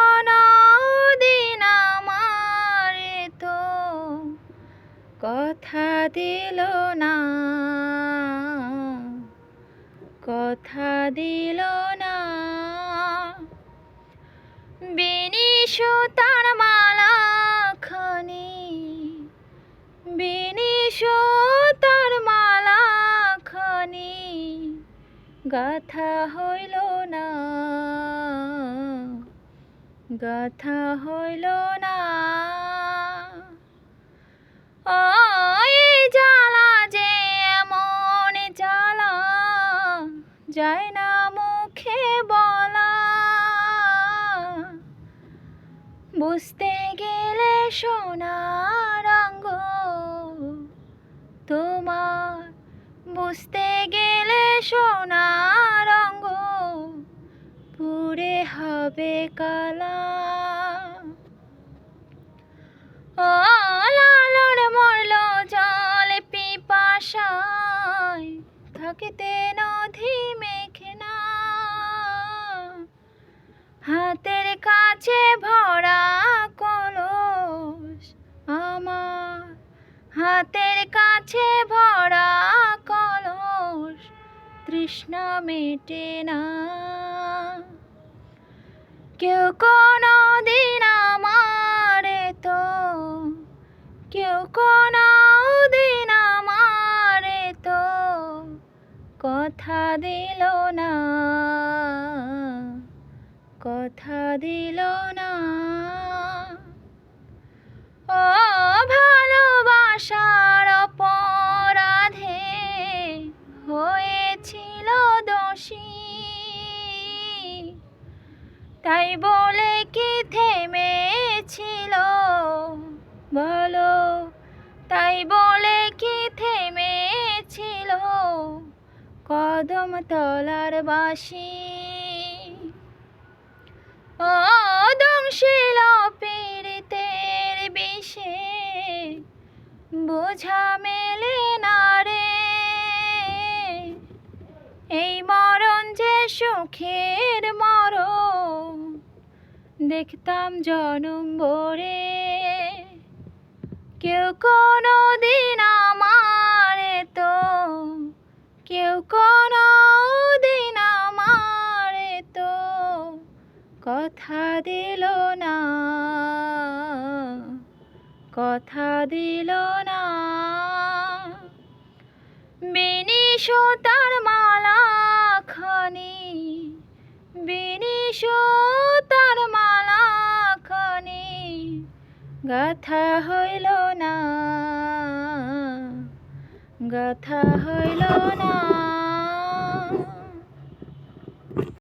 কোনো দিন আমারে তো কথা দিল না, কথা দিল না। বিনিশ তার মালা খানি বিনিশ তার মালা খানি, গাথা হইল না। গাথা হইল না। ওই জ্বালা যে এমন জ্বালা, যায় না মুখে বলা। বুঝতে গেলে সোনার অঙ্গ, তোমার বুঝতে গেলে সোনার হবে কালা মরল জল পিপাসায়, থাকিতে নদী মেঘনা। হাতের কাছে ভরা কলস আমার, হাতের কাছে ভরা কলস তৃষ্ণা মেটে না। কেউ কোনো দিন আমারে তো, কেউ কোনো দিন আমারে তো কথা দিল না, কথা দিল না। ও ভালোবাসার অপরাধে হয়েছিল দোষী। তাই বলে কি থেমেছিল? বলো। তাই বলে কি থেমেছিল? কদম তলার বাসি। ও দংশিল পীড়িতের বিষে। বোঝা মেলে না রে। এই মরণ যে মরণ দেখতাম জনম ভরে। কেউ কোনো দিন আমারে তো কেউ কোনো দিন আমারে তো কথা দিল না। কথা দিল না। বিনিশ তার মালা খানি বিনিশ গাথা হইল না গাথা হইল না।